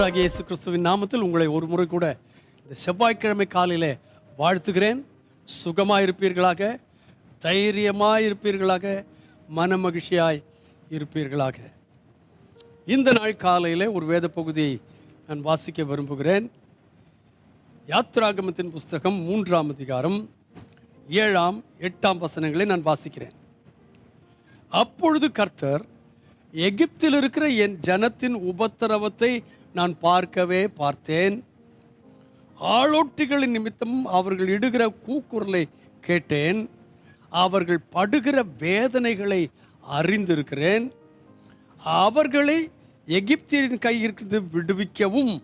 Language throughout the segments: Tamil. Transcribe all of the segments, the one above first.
ஆண்டவராகிய இயேசு கிறிஸ்துவின் நாமத்தில் உங்களை ஒரு முறை கூட இந்த செவ்வாய்க்கிழமை காலையிலே வாழ்த்துகிறேன். சுகமாக இருப்பீர்களாக தைரியமாக இருப்பீர்களாக. மன மகிழ்ச்சியாய் இருப்பீர்களாக இந்த நாள் காலையில் ஒரு வேத பகுதியை நான் வாசிக்க விரும்புகிறேன். யாத்ராகமத்தின் புஸ்தகம் மூன்றாம் அதிகாரம் ஏழாம் எட்டாம் வசனங்களை நான் வாசிக்கிறேன். அப்பொழுது கர்த்தர் எகிப்தில் இருக்கிற என் ஜனத்தின் உபத்திரவத்தை நான் பார்க்கவே பார்த்தேன். ஆளோட்டிகளின் நிமித்தம் அவர்கள் இடுகிற கூக்குரலை கேட்டேன். அவர்கள் படுகிற வேதனைகளை அறிந்திருக்கிறேன். அவர்களை எகிப்தியரின் கையிலிருந்து விடுவிக்கவும்.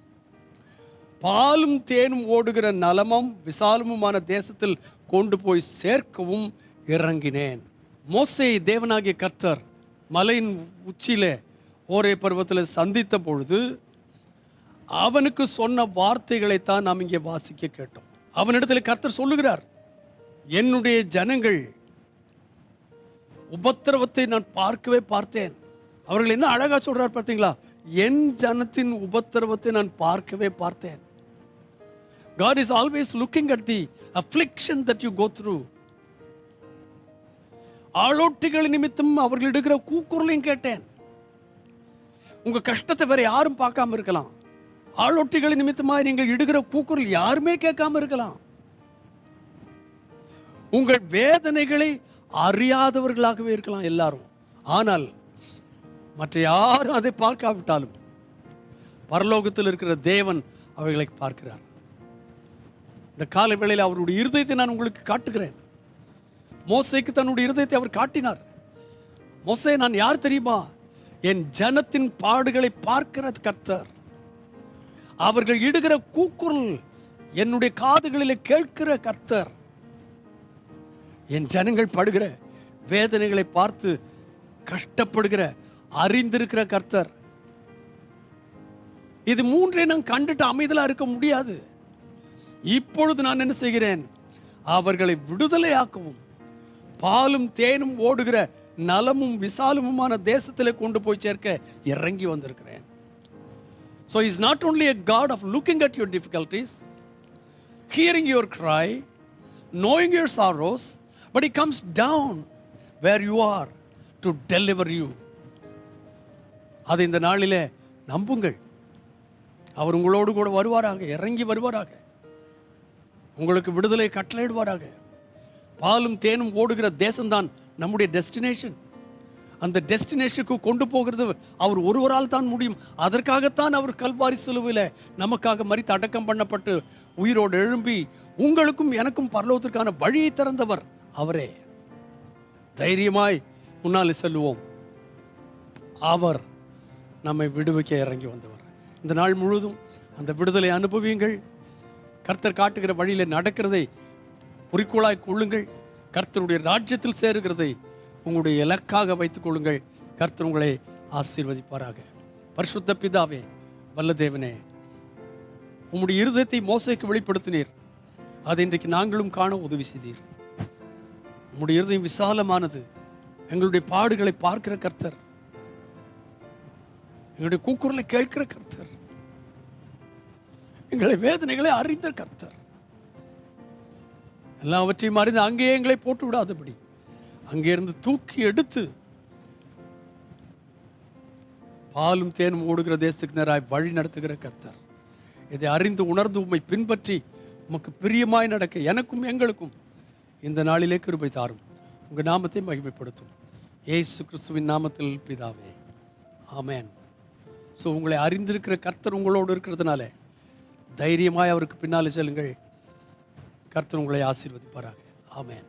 பாலும் தேனும் ஓடுகிற நலமும் விசாலமுமான தேசத்தில் கொண்டு போய் சேர்க்கவும் இறங்கினேன். மோசை தேவனாகிய கர்த்தர் மலையின் உச்சியிலே ஓரே பருவத்தில் சந்தித்த பொழுது அவனுக்கு சொன்ன வார்த்தைகளைத்தான் நாம் இங்கே வாசிக்க கேட்டோம். அவனிடத்தில் கர்த்தர் சொல்லுகிறார் என்னுடைய ஜனங்கள் உபத்திரவத்தை நான் பார்க்கவே பார்த்தேன். அவர்கள் என்ன அழகா சொல்றார் பார்த்தீங்களா? என் ஜனத்தின் உபத்திரவத்தை நான் பார்க்கவே பார்த்தேன். God is always looking at the affliction that you go through ஆளோட்டிகள் நிமித்தம் அவர்கள் எடுக்கிற கூக்குரலையும் கேட்டேன். உங்க கஷ்டத்தை வேற யாரும் பார்க்காம இருக்கலாம். ஆளொட்டிகள் நிமித்தமாக நீங்கள் இடுகிற கூக்குரல் யாருமே கேட்காம இருக்கலாம். உங்கள் வேதனைகளை அறியாதவர்களாகவே இருக்கலாம் எல்லாரும். ஆனால் மற்ற யாரும் அதை பார்க்காவிட்டாலும் பரலோகத்தில் இருக்கிற தேவன் அவைகளை பார்க்கிறார். இந்த கால வேளையில் அவருடைய இருதயத்தை நான் உங்களுக்கு காட்டுகிறேன். மோசைக்கு தன்னுடைய இருதயத்தை அவர் காட்டினார். மோசை நான் யார் தெரியுமா? என் ஜனத்தின் பாடுகளை பார்க்கிற கர்த்தர். அவர்கள் இடுகிற கூக்குரல் என்னுடைய காதுகளில் கேட்கிற கர்த்தர். என் ஜனங்கள் படுகிற வேதனைகளை பார்த்து கஷ்டப்படுகிற அறிந்திருக்கிற கர்த்தர். இது மூன்றை நான் கண்டுட்டு அமைதலாக இருக்க முடியாது. இப்பொழுது நான் என்ன செய்கிறேன்? அவர்களை விடுதலையாக்கவும் பாலும் தேனும் ஓடுகிற நலமும் விசாலமுமான தேசத்தில் கொண்டு போய் சேர்க்க இறங்கி வந்திருக்கிறேன். So is not only a God of looking at your difficulties hearing your cry, knowing your sorrows, but He comes down where you are to deliver you. அதை இந்த நாளிலே நம்புங்கள். அவர் உங்களோடு கூட வருவாராக இறங்கி வருவாராக. உங்களுக்கு விடுதலை கட்டளையிடுவாராக. பாலும் தேனும் ஓடுகிற தேசம்தான் நம்முடைய டெஸ்டினேஷன் அந்த டெஸ்டினேஷனுக்கு கொண்டு போகிறது அவர் ஒருவரால் தான் முடியும். அதற்காகத்தான் அவர் கல்வாரி சிலுவையில் நமக்காக மறித்து அடக்கம் பண்ணப்பட்டு உயிரோடு எழும்பி உங்களுக்கும் எனக்கும் பரலோகத்திற்கான வழியை திறந்தவர் அவரே. தைரியமாய் முன்னால் செல்லுவோம். அவர் நம்மை விடுவிக்க இறங்கி வந்தவர். இந்த நாள் முழுதும் அந்த விடுதலை அனுபவியுங்கள். கர்த்தர் காட்டுகிற வழியில் நடக்கிறதை குறிக்கோளாய் கொள்ளுங்கள். கர்த்தருடைய ராஜ்யத்தில் சேருகிறதை உங்களுடைய இலக்காக வைத்துக் கொள்ளுங்கள். கர்த்தர் உங்களை ஆசீர்வதிப்பாராக. பரிசுத்த பிதாவே வல்லதேவனே உங்களுடைய உம்முடைய இருதயத்தை மோசைக்கு வெளிப்படுத்தினீர். அதை இன்றைக்கு நாங்களும் காண உதவி செய்தீர். உம்முடைய இருதயம் விசாலமானது. எங்களுடைய பாடுகளை பார்க்கிற கர்த்தர். எங்களுடைய கூக்குரலை கேட்கிற கர்த்தர். எங்களை வேதனைகளை அறிந்த கர்த்தர். எல்லாவற்றையும் அறிந்து அங்கேயே எங்களை போட்டு விடாதபடி அங்கே இருந்து தூக்கி எடுத்து பாலும் தேனும் ஓடுகிற தேசத்துக்கு நேராய் வழி நடத்துகிற கர்த்தர். இதை அறிந்து உணர்ந்து உம்மை பின்பற்றி உமக்கு பிரியமாய் நடக்க எனக்கும் எங்களுக்கும் இந்த நாளிலே கிருபை தாரும். உங்கள் நாமத்தை மகிமைப்படுத்தும். ஏசு கிறிஸ்துவின் நாமத்தில் பிதாவே. ஆமேன். ஸோ உங்களை அறிந்திருக்கிற கர்த்தர் உங்களோடு இருக்கிறதுனால தைரியமாய் அவருக்கு பின்னாலே செல்லுங்கள். கர்த்தர் உங்களை ஆசீர்வதிப்பாராக. ஆமேன்.